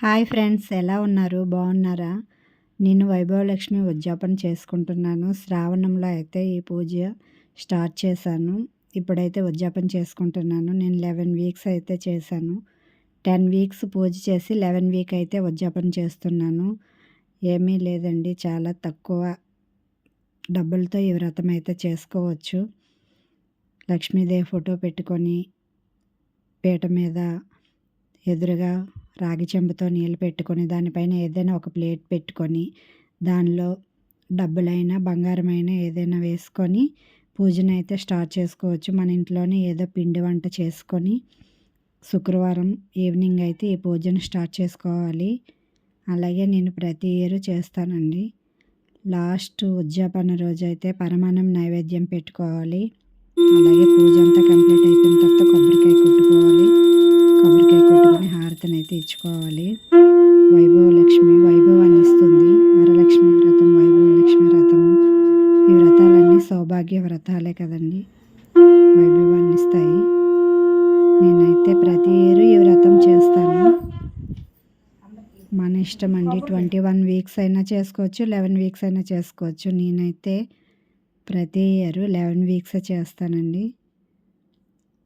Hi friends ఎలా ఉన్నారు? బాగున్నారా? నేను వైభవలక్ష్మి ఉద్యాపన చేసుకుంటున్నాను. శ్రావణంలో అయితే ఈ పూజ స్టార్ట్ చేశాను. ఇప్పుడైతే ఉద్యాపన చేసుకుంటున్నాను. నేను లెవెన్ వీక్స్ అయితే చేశాను. టెన్ వీక్స్ పూజ చేసి లెవెన్ వీక్ అయితే ఉద్యాపన చేస్తున్నాను. ఏమీ లేదండి చాలా తక్కువ డబ్బులతో ఈ వ్రతం అయితే చేసుకోవచ్చు. లక్ష్మీదేవి ఫోటో పెట్టుకొని పీట మీద ఎదురుగా రాగి చెంబుతో నీళ్ళు పెట్టుకొని దానిపైన ఏదైనా ఒక ప్లేట్ పెట్టుకొని దానిలో డబ్బులైనా బంగారమైనా ఏదైనా వేసుకొని పూజను అయితే స్టార్ట్ చేసుకోవచ్చు. మన ఇంట్లోనే ఏదో పిండి వంట చేసుకొని శుక్రవారం ఈవినింగ్ అయితే ఈ పూజను స్టార్ట్ చేసుకోవాలి. అలాగే నేను ప్రతి ఇయర్ చేస్తానండి. లాస్ట్ ఉద్యాపన రోజు అయితే పరమాణం నైవేద్యం పెట్టుకోవాలి. అలాగే పూజ అంతా కంప్లీట్ అయిపోయిన సౌభాగ్య వ్రతాలే కదండి. వైభవాన్ని ఇస్తాయి. నేనైతే ప్రతి ఏరు ఈ వ్రతం చేస్తాను. మన ఇష్టం అండి. ట్వంటీ వన్ వీక్స్ అయినా చేసుకోవచ్చు లెవెన్ వీక్స్ అయినా చేసుకోవచ్చు. నేనైతే ప్రతి ఇయర్ లెవెన్ వీక్స్ చేస్తానండి.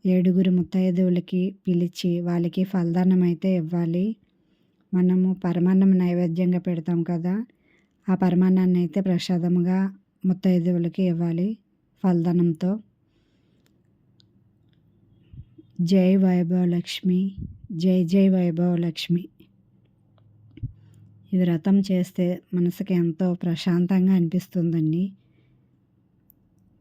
ఏడుగురు ముత్తైదువులకి పిలిచి వాళ్ళకి ఫలదానం అయితే ఇవ్వాలి. మనము పరమాన్నం నైవేద్యంగా పెడతాం కదా ఆ పరమాన్నాన్ని అయితే ప్రసాదముగా ముత్తైదువులకి ఇవ్వాలి. ఫలదనంతో జై వైభవ లక్ష్మి జై జై వైభవ లక్ష్మి ఈ వ్రతం చేస్తే మనసుకి ఎంతో ప్రశాంతంగా అనిపిస్తుందండి.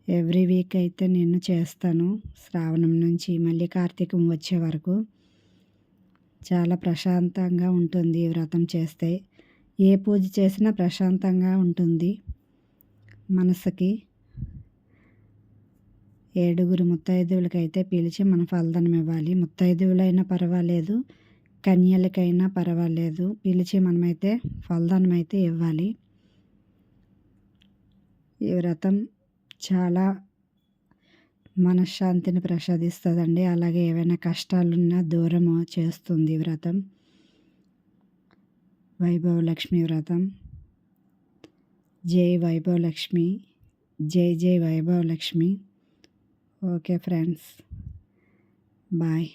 ఎవ్రీ వీక్ అయితే నేను చేస్తాను. శ్రావణం నుంచి మళ్ళీ కార్తీకం వచ్చే వరకు చాలా ప్రశాంతంగా ఉంటుంది ఈ వ్రతం చేస్తే. ఏ పూజ చేసినా ప్రశాంతంగా ఉంటుంది మనసుకి. ఏడుగురు ముత్తైదువులకైతే పిలిచి మన ఫలదనం ఇవ్వాలి. ముత్తైదువులైనా పర్వాలేదు కన్యలకైనా పర్వాలేదు. పిలిచి మనమైతే ఫలదానం అయితే ఇవ్వాలి. ఈ వ్రతం చాలా మనశ్శాంతిని ప్రసాదిస్తుందండి. అలాగే ఏవైనా కష్టాలున్నా దూరం చేస్తుంది వ్రతం. వైభవలక్ష్మి వ్రతం. జై వైభవలక్ష్మి జై జై Vaibhava Lakshmi okay friends bye